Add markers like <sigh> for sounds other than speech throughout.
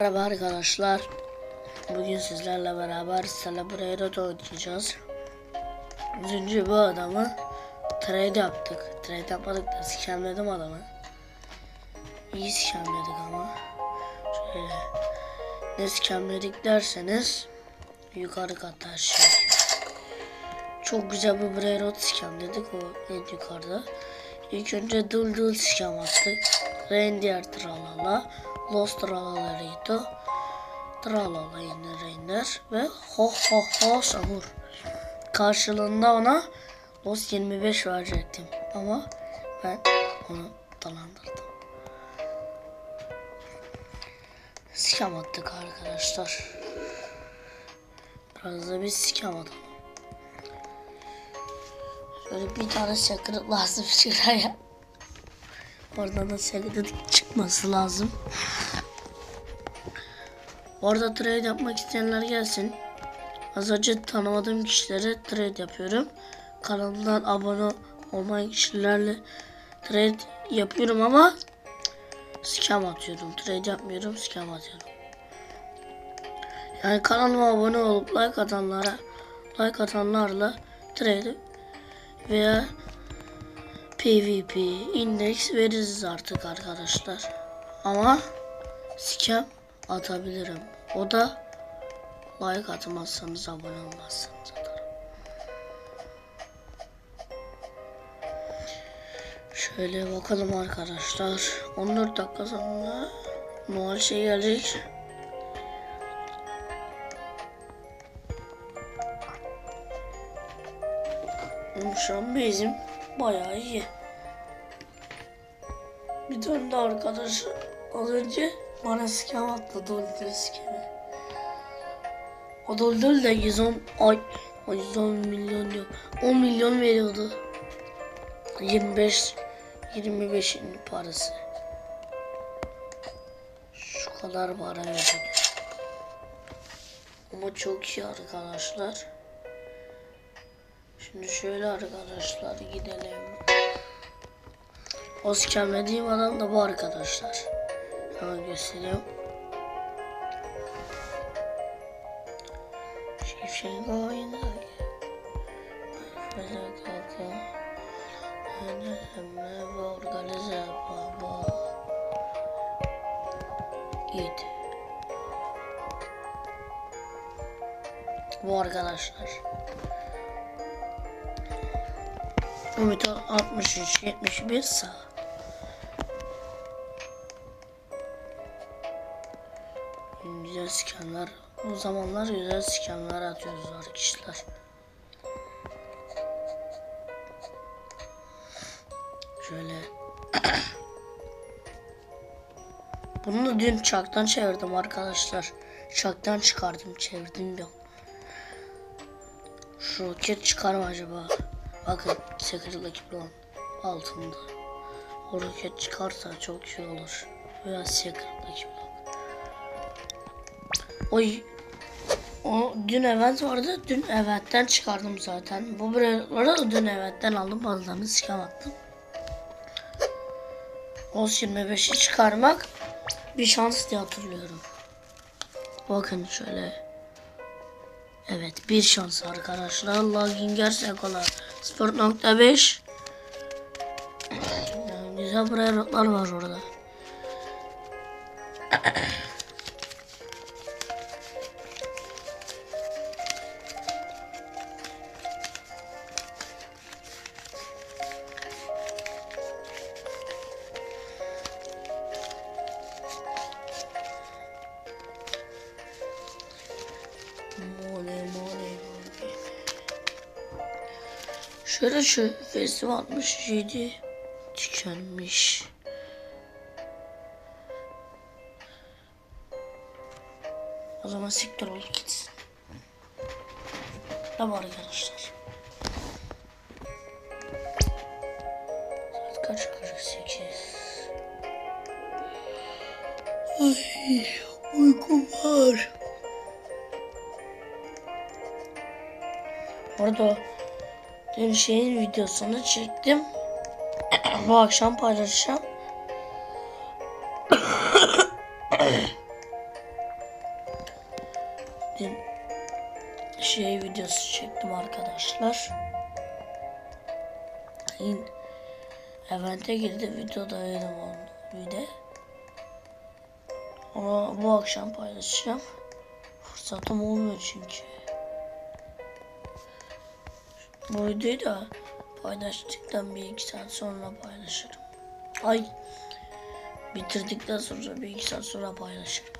Merhaba arkadaşlar. Bugün sizlerle beraber Celebrated oynayacağız. Az önce bu adamı trade yaptık. Trade yapmadık da scamledim adamı. İyi scamledik ama. Şöyle. Ne scamledik derseniz yukarı katta şey. Çok güzel bir Brayrot scamledik o en yukarıda. İlk önce Dul Dul scam attık. Reindeer tralala. Lost tralalarıydı. Tralala yine Reindeer ve ho ho ho sahur. Karşılığında ona Lost 25 verecektim ama ben onu dolandırdım. Scam attık arkadaşlar. Biraz da bir scam atalım. Şöyle bir tane secret lazım <laughs> şuraya. Oradan da secret çıkması lazım. Orada trade yapmak isteyenler gelsin. Az önce tanımadığım kişilere trade yapıyorum. Kanalımdan abone olmayan kişilerle trade yapıyorum ama scam atıyorum. Trade yapmıyorum, scam atıyorum. Yani kanalıma abone olup like atanlara, like atanlarla trade veya PvP index veririz artık arkadaşlar. Ama scam atabilirim. O da like atmazsanız abone olmazsanız atarım. Şöyle bakalım arkadaşlar. 14 dakika sonra Noel şey gelecek. Şu an bizim bayağı iyi. Bir tane de arkadaş az önce bana scam attı doldul scam'i. O doldul da 110 ay o 110 milyon yok. 10 milyon veriyordu. 25 25'in parası. Şu kadar para verdim. Ama çok iyi arkadaşlar. Şimdi şöyle arkadaşlar gidelim. O scamlediğim adam da bu arkadaşlar. Hemen göstereyim. Şifşen oyna. Fazla kalka. Önemli organize baba. Git. Bu arkadaşlar. Ümit 63 71 sağ. Güzel skanlar. O zamanlar güzel skanlar atıyoruz arkadaşlar. Şöyle. <coughs> Bunu da dün çaktan çevirdim arkadaşlar. Çaktan çıkardım çevirdim yok. Şu roket çıkar mı acaba? Bakın Secret'daki plan altında. O roket çıkarsa çok iyi olur. Veya Secret'daki plan. Oy. O dün event vardı. Dün eventten çıkardım zaten. Bu buraları dün eventten aldım. Bazılarını attım. OS 25'i çıkarmak bir şans diye hatırlıyorum. Bakın şöyle. Evet bir şans arkadaşlar. Login gerçek kolay. 0.5 yani Güzel buraya rotlar var orada. Şöyle şu festival 67 tükenmiş. O zaman siktir olup gitsin. Tamam arkadaşlar. Saat kaç? 48. Ay uykum var. Orada dün şeyin videosunu çektim. <clears throat> Bu akşam paylaşacağım. <clears throat> Dün şey videosu çektim arkadaşlar. Yine evente girdi videodaydım onu bir de. Onu bu akşam paylaşacağım. Fırsatım olmuyor çünkü. Videoyu da paylaştıktan bir iki saat sonra paylaşırım. Ay bitirdikten sonra bir iki saat sonra paylaşırım.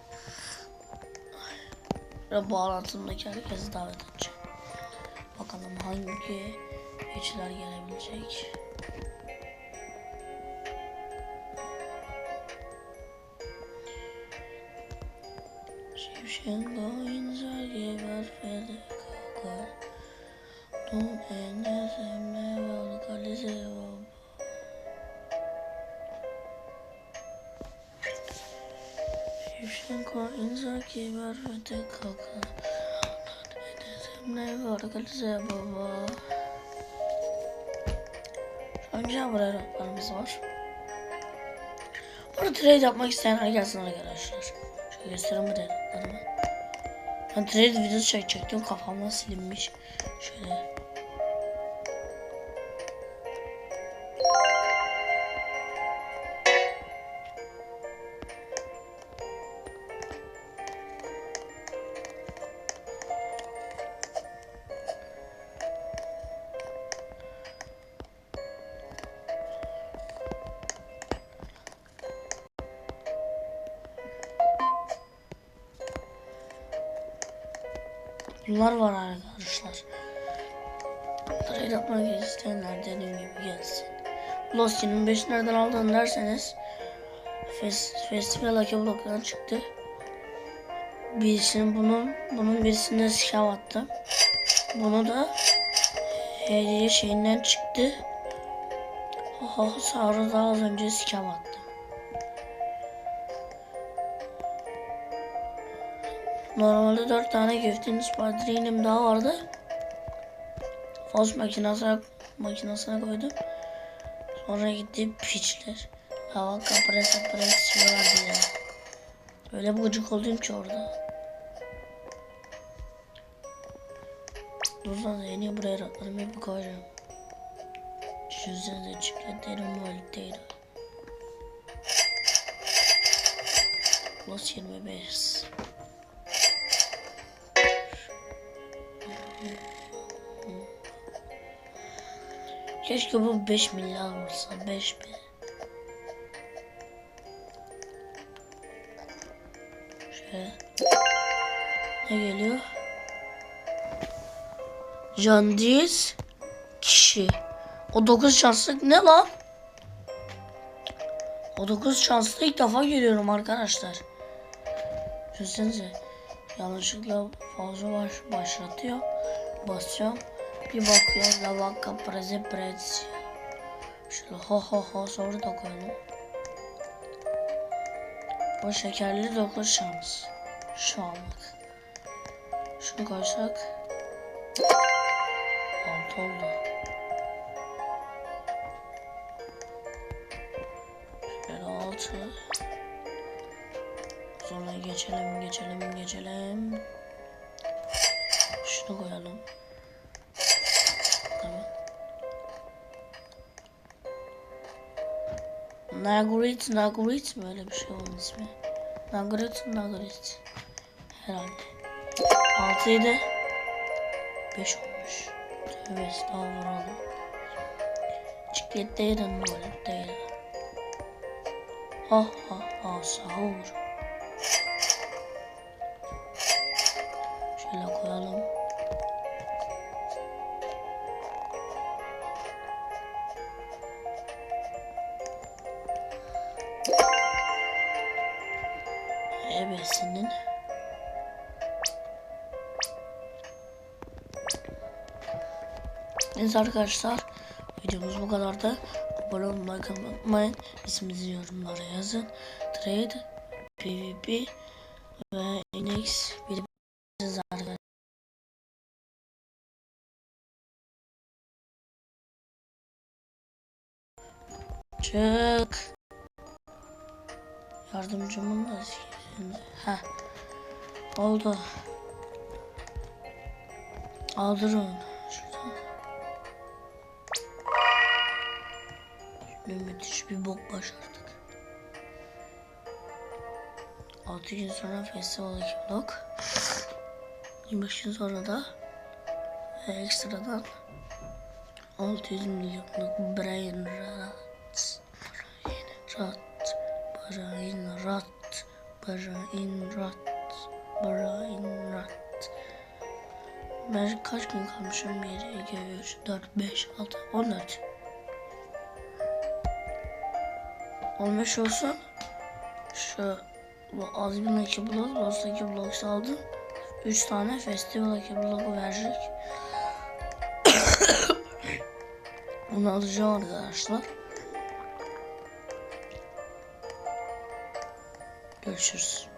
Ve bağlantımdaki herkesi davet edeceğim. Bakalım hangi geçiler gelebilecek. Şevşenko İnzar geber fede kaka val kalize baba güzel buraya raklarımız var. Burada trade yapmak isteyenler gelsin arkadaşlar. Şöyle göstereyim bu detaylarımı. Ben trade videosu çekecektim kafamdan silinmiş. Şöyle. Bunlar var arkadaşlar. Trade yapmak isteyenler dediğim gibi gelsin. Lost 25 nereden aldın derseniz Fes Festival Lucky Block'tan çıktı. Birisinin bunun bunun birisinde scam attı. Bunu da hediye şeyinden çıktı. Sarı da az önce scam attı. Normalde 4 tane giftin spadrinim daha vardı. Fos makinasına, makinasına koydum. Sonra gitti piçler. Hava kapres kapres vardı ya. Öyle bir oldum ki orada. Dur lan yeni buraya ratlarımı hep koyacağım. Düşünsenize çikolatlerim valideyle. Los 25. Keşke bu 5 milyar olsa 5 bin. Şöyle. Ne geliyor? Candiz kişi. O 9 şanslık ne lan? O 9 şanslı ilk defa görüyorum arkadaşlar. Düşünsenize. Yanlışlıkla fazla baş, başlatıyor. Basıyorum. Bir bakıyorum la vaka preze prezi. Şöyle ho ho ho sonra da koyalım. Bu şekerli 9 şans. Şu anlık. Şunu koysak. 6 oldu. Şöyle 6. Sonra geçelim, geçelim, geçelim. Şunu koyalım. Nagrit, Nagrit mi öyle bir şey onun ismi? Nagrit, Nagrit. Herhalde. 6 7 5 olmuş. Tövbe estağfurullah. Çiklet değil tuvalet değil. Ha ha ha sahur. Şöyle koyalım. Neyse arkadaşlar videomuz bu kadar da abone olmayı unutmayın. İsminizi yorumlara yazın. Trade, PvP ve Inex bir arkadaşlar. Çık. Yardımcımın da şimdi. Ha. Oldu. Aldır müthiş bir bok başardık. 6 gün sonra festival blok. 25 gün sonra da ve ekstradan 600 milyonluk Brain Rat. Rat. Brain Rat. Brain Rat. Brain Rat. Ben kaç gün kalmışım? 1, 2, 3, 4, 5, 6, 14. 15 olsun. Şu bu Azmin iki blok, Lost iki blok saldım. 3 tane festival iki bloku verecek. <coughs> Bunu alacağım arkadaşlar. Görüşürüz.